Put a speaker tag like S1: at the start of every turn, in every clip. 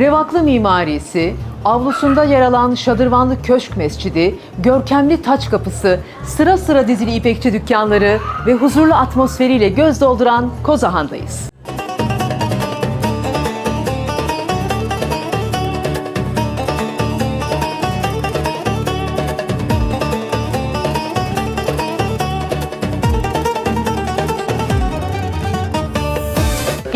S1: Revaklı mimarisi, avlusunda yer alan şadırvanlı köşk mescidi, görkemli taç kapısı, sıra sıra dizili ipekçi dükkanları ve huzurlu atmosferiyle göz dolduran Kozahan'dayız.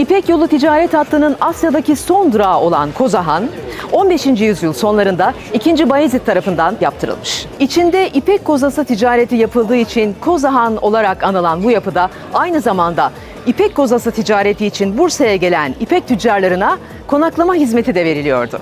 S1: İpek Yolu ticaret hattının Asya'daki son durağı olan Kozahan, 15. yüzyıl sonlarında 2. Bayezid tarafından yaptırılmış. İçinde İpek kozası ticareti yapıldığı için Kozahan olarak anılan bu yapıda aynı zamanda İpek kozası ticareti için Bursa'ya gelen İpek tüccarlarına konaklama hizmeti de veriliyordu.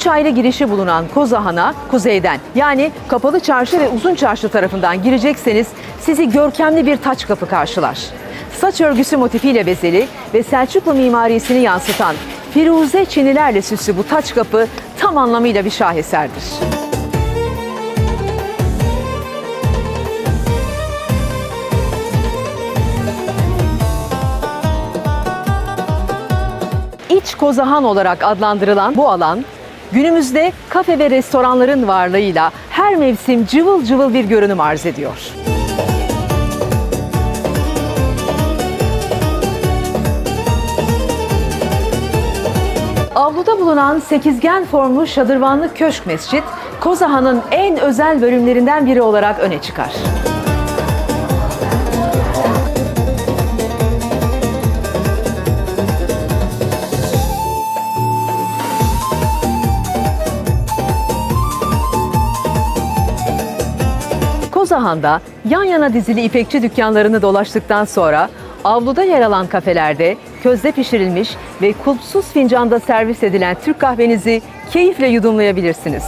S1: Üç ayrı girişi bulunan Kozahan'a kuzeyden yani Kapalı Çarşı ve Uzun Çarşı tarafından girecekseniz sizi görkemli bir taç kapı karşılar. Saç örgüsü motifiyle bezeli ve Selçuklu mimarisini yansıtan Firuze çinilerle süslü bu taç kapı tam anlamıyla bir şaheserdir. İç Kozahan olarak adlandırılan bu alan günümüzde kafe ve restoranların varlığıyla her mevsim cıvıl cıvıl bir görünüm arz ediyor. Avluda bulunan sekizgen formlu şadırvanlı köşk mescit, Kozahan'ın en özel bölümlerinden biri olarak öne çıkar. Kozahan'da yan yana dizili ipekçi dükkanlarını dolaştıktan sonra avluda yer alan kafelerde közde pişirilmiş ve kulpsuz fincanda servis edilen Türk kahvenizi keyifle yudumlayabilirsiniz.